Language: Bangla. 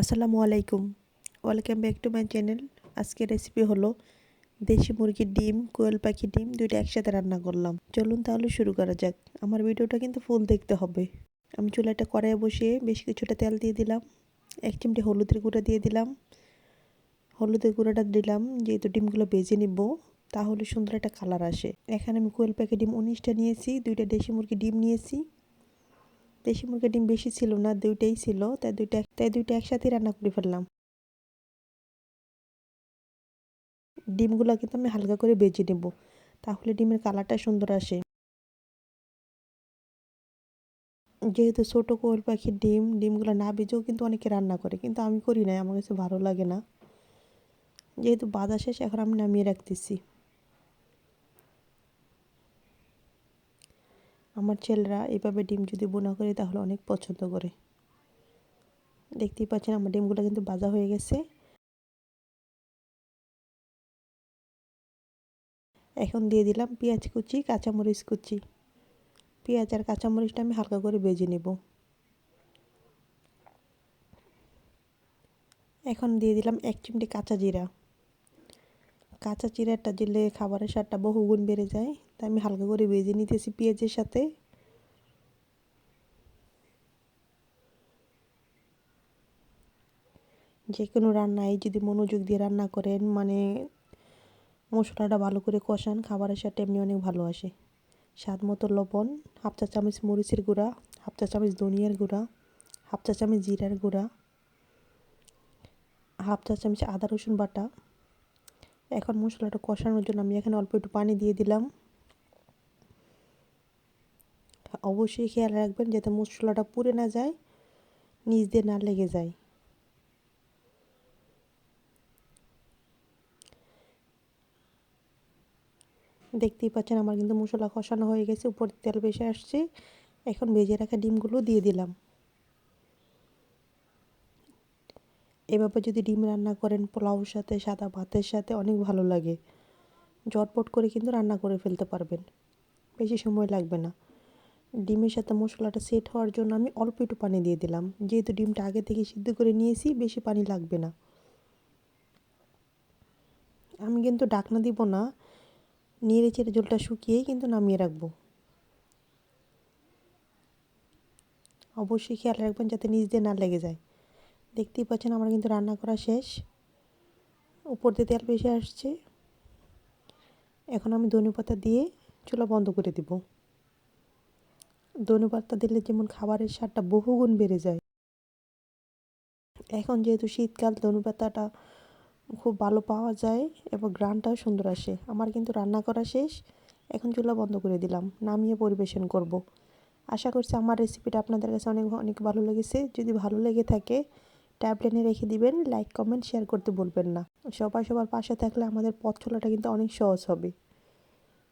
আসসালামু আলাইকুম। Welcome back to my channel. আজকের রেসিপি হলো দেশি মুরগির ডিম, কোয়েল পাখির ডিম, দুইটা একসাথে রান্না করলাম। চলুন তাহলে শুরু করা যাক। আমার ভিডিওটা কিন্তু ফুল দেখতে হবে। আমি চুলাটা কড়াইয়ে বসিয়ে বেশ কিছুটা তেল দিয়ে দিলাম। এক চিমটি হলুদের গুঁড়া দিয়ে দিলাম। হলুদের গুঁড়াটা দিলাম, যেহেতু ডিমগুলো বেজে নিব, তাহলে সুন্দর একটা কালার আসে। এখানে আমি কোয়েল পাখি ডিম উনিশটা নিয়েছি, দুইটা দেশি মুরগি ডিম নিয়েছি। দেশি মুরগির ডিম বেশি ছিল না, দুইটাই ছিল, তাই দুইটা তাই দুইটা একসাথে রান্না করে ফেললাম। ডিমগুলো কিন্তু আমি হালকা করে বেজে নেব, তাহলে ডিমের কালারটা সুন্দর আসে। যেহেতু ছোটো কোয়েল পাখির ডিম, ডিমগুলো না বেজেও কিন্তু অনেকে রান্না করে, কিন্তু আমি করি না আমার কাছে ভালো লাগে না। যেহেতু বাজা শেষ, এখন আমি নামিয়ে রাখতেছি। আমার ছেলেরা এভাবে ডিম যদি বোনা করে তাহলে অনেক পছন্দ করে। দেখতেই পাচ্ছেন আমার ডিমগুলো কিন্তু বাজা হয়ে গেছে। এখন দিয়ে দিলাম পেঁয়াজ কুচি, কাঁচামরিচ কুচি। পেঁয়াজ আর কাঁচামরিচটা আমি হালকা করে বেজে নেব। এখন দিয়ে দিলাম এক চিমটি কাঁচা জিরা। কাঁচা চিরাটা দিলে খাবারের স্বাদটা বহুগুণ বেড়ে যায়। তাই আমি হালকা করে ভেজে নিতেছি পেঁয়াজের সাথে। যে কোনো রান্নায় যদি মনোযোগ দিয়ে রান্না করেন মানে মশলাটা ভালো করে কষান, খাবারের সাথে এমনি অনেক ভালো আসে। স্বাদ মতো লবণ, হাফ চা চামচ মরিচের গুঁড়া, হাফ চা চামচ ধনিয়ার গুঁড়া, হাফ চা চামচ জিরার গুঁড়া, হাফ চা চামচ আদা রসুন বাটা। এখন মশলাটা কষানোর জন্য আমি এখানে অল্প একটু পানি দিয়ে দিলাম। অবশ্যই খেয়াল রাখবেন যাতে মশলাটা পুড়ে না যায়, নিচ দিয়ে না লেগে যায়। দেখতেই পাচ্ছেন আমার কিন্তু মশলা কষানো হয়ে গেছে, উপর তেল বেশি আসছে। এখন ভেজে রাখা ডিমগুলো দিয়ে দিলাম। এভাবে যদি ডিম রান্না করেন, পোলাওর সাথে, সাদা ভাতের সাথে অনেক ভালো লাগে। জটপট করে কিন্তু রান্না করে ফেলতে পারবেন। বেশি সময় লাগবে না। ডিমের সাথে মশলাটা সেট হওয়ার জন্য আমি অল্প একটু পানি দিয়ে দিলাম। যেহেতু ডিমটা আগে থেকে সিদ্ধ করে নিয়েছি, বেশি পানি লাগবে না। আমি কিন্তু ডাকনা দিব না, নেড়ে চেড়ে জলটা শুকিয়েই কিন্তু নামিয়ে রাখব। অবশ্যই খেয়াল রাখবেন যাতে নিচ দিয়ে না লেগে যায়। দেখতেই পাচ্ছেন আমার কিন্তু রান্না করা শেষ। উপর দিয়ে তেল বেশি আসছে। এখন আমি ধনে পাতা দিয়ে চুলা বন্ধ করে দিব। ধনে পাতা দিলে যেমন খাবারের স্বাদটা বহুগুণ বেড়ে যায়। এখন যেহেতু শীতকাল ধনে পাতাটা খুব ভালো পাওয়া যায় এবং গ্রানটাও সুন্দর আসে। আমার কিন্তু রান্না করা শেষ, এখন চুলা বন্ধ করে দিলাম, নামিয়ে পরিবেশন করব। আশা করছি আমার রেসিপিটা আপনাদের কাছে অনেক অনেক ভালো লেগেছে। যদি ভালো লেগে থাকে ট্যাবলেটে রেখে দিবেন লাইক কমেন্ট শেয়ার করতে বলবেন না। সবাই সবার পাশে থাকলে আমাদের পথ চলাটা কিন্তু অনেক সহজ হবে।